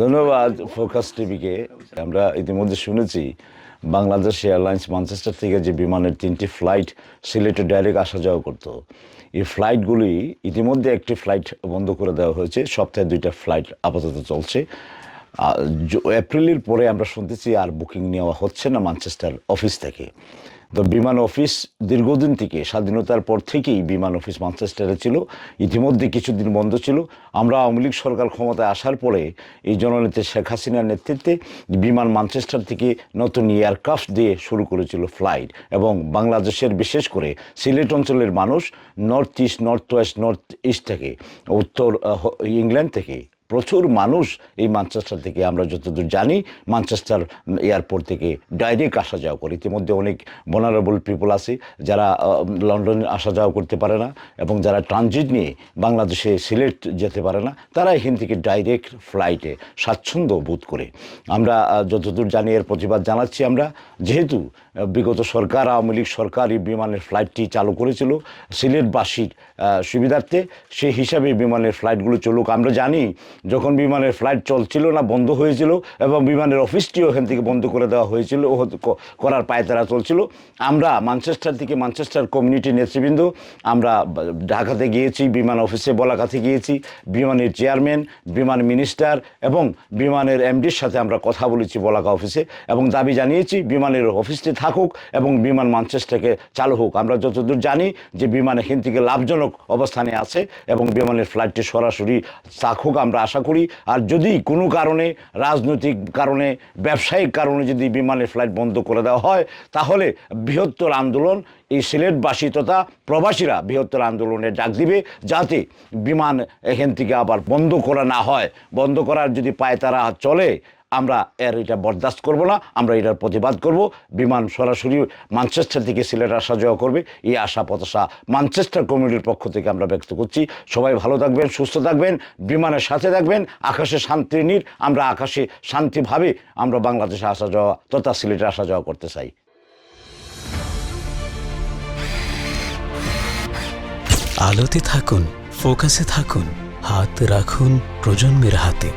ধন্যবাদ ফোকাস টিভিকে আমরা ইতিমধ্যে শুনেছি, বাংলাদেশ এয়ারলাইন্স ম্যানচেস্টার থেকে যে বিমানের তিনটি ফ্লাইট সিলেটে ডাইরেক্ট আসা যাওয়া করতো। এই ফ্লাইটগুলি ইতিমধ্যে একটি ফ্লাইট বন্ধ করে দেওয়া হয়েছে। সপ্তাহে দুইটা ফ্লাইট আপাতত চলছে। এপ্রিলের পরে আমরা শুনতেছি আর বুকিং নেওয়া হচ্ছে না ম্যানচেস্টার অফিস থেকে। তো বিমান অফিস দীর্ঘদিন থেকে, স্বাধীনতার পর থেকেই বিমান অফিস মানচেস্টারে ছিল। ইতিমধ্যে কিছুদিন বন্ধ ছিল। আমরা আওয়ামী লীগ সরকার ক্ষমতায় আসার পরে এই জননেত্রী শেখ হাসিনার নেতৃত্বে বিমান মানচেস্টার থেকে নতুন এয়ারক্রাফট দিয়ে শুরু করেছিল ফ্লাইট এবং বাংলাদেশের বিশেষ করে সিলেট অঞ্চলের মানুষ north east north west north east থেকে, উত্তর ইংল্যান্ড থেকে প্রচুর মানুষ এই মানচেস্টার থেকে, আমরা যতদূর জানি মানচেস্টার এয়ারপোর্ট থেকে ডাইরেক্ট আসা যাওয়া করে। ইতিমধ্যে অনেক বনারেবল পিপল আছে যারা লন্ডনে আসা যাওয়া করতে পারে না এবং যারা ট্রানজিট নিয়ে বাংলাদেশে সিলেট যেতে পারে না, তারা এখান থেকে ডাইরেক্ট ফ্লাইটে স্বাচ্ছন্দ্য বোধ করে। আমরা যতদূর জানি এর প্রতিবাদ জানাচ্ছি আমরা, যেহেতু বিগত সরকার, আওয়ামী লীগ সরকার এই বিমানের ফ্লাইটটি চালু করেছিল, সিলেটবাসীর সুবিধার্থে সেই হিসাবে বিমানের ফ্লাইটগুলো চলুক। আমরা জানি যখন বিমানের ফ্লাইট চলছিল না, বন্ধ হয়েছিল এবং বিমানের অফিসটিও এখান থেকে বন্ধ করে দেওয়া হয়েছিল ও করার পায়তারা চলছিল। আমরা মানচেস্টার থেকে মানচেস্টার কমিউনিটি নেতৃবৃন্দ, আমরা ঢাকাতে গিয়েছি, বিমান অফিসে বলাকাতে গিয়েছি। বিমানের চেয়ারম্যান বিমান মিনিস্টার এবং বিমানের এমডির সাথে আমরা কথা বলেছি বলাকা অফিসে এবং দাবি জানিয়েছি, বিমানের অফিসটি থাকুক এবং বিমান মানচেস্টারকে চালু হোক। আমরা যতদূর জানি যে বিমান এখান থেকে লাভজনক অবস্থানে আছে এবং বিমানের ফ্লাইটটি সরাসরি থাকুক, আমরা আশা করি। আর যদি কোনো কারণে, রাজনৈতিক কারণে, ব্যবসায়িক কারণে যদি বিমানের ফ্লাইট বন্ধ করে দেওয়া হয়, তাহলে বৃহত্তর আন্দোলন এই সিলেটবাসী তথা প্রবাসীরা বৃহত্তর আন্দোলনে ডাক দিবে যাতে বিমান এখান থেকে আবার বন্ধ করা না হয়। বন্ধ করার যদি পায় তারা চলে আমরা এর এটা বরদাস্ত করব না, আমরা এটার প্রতিবাদ করব। বিমান সরাসরি মানচেস্টার থেকে সিলেট আসা যাওয়া করবে। এই আশা প্রত্যাশা মানচেস্টার কমিউনিটির পক্ষ থেকে আমরা ব্যক্ত করছি। সবাই ভালো থাকবেন, সুস্থ থাকবেন, বিমানের সাথে থাকবেন, আকাশে শান্তি নির, আমরা আকাশে শান্তিভাবে আমরা বাংলাদেশে আসা যাওয়া তথা সিলেটে আসা যাওয়া করতে চাই। আলোতে থাকুন, ফোকাসে থাকুন, হাত রাখুন প্রজন্মের হাতে।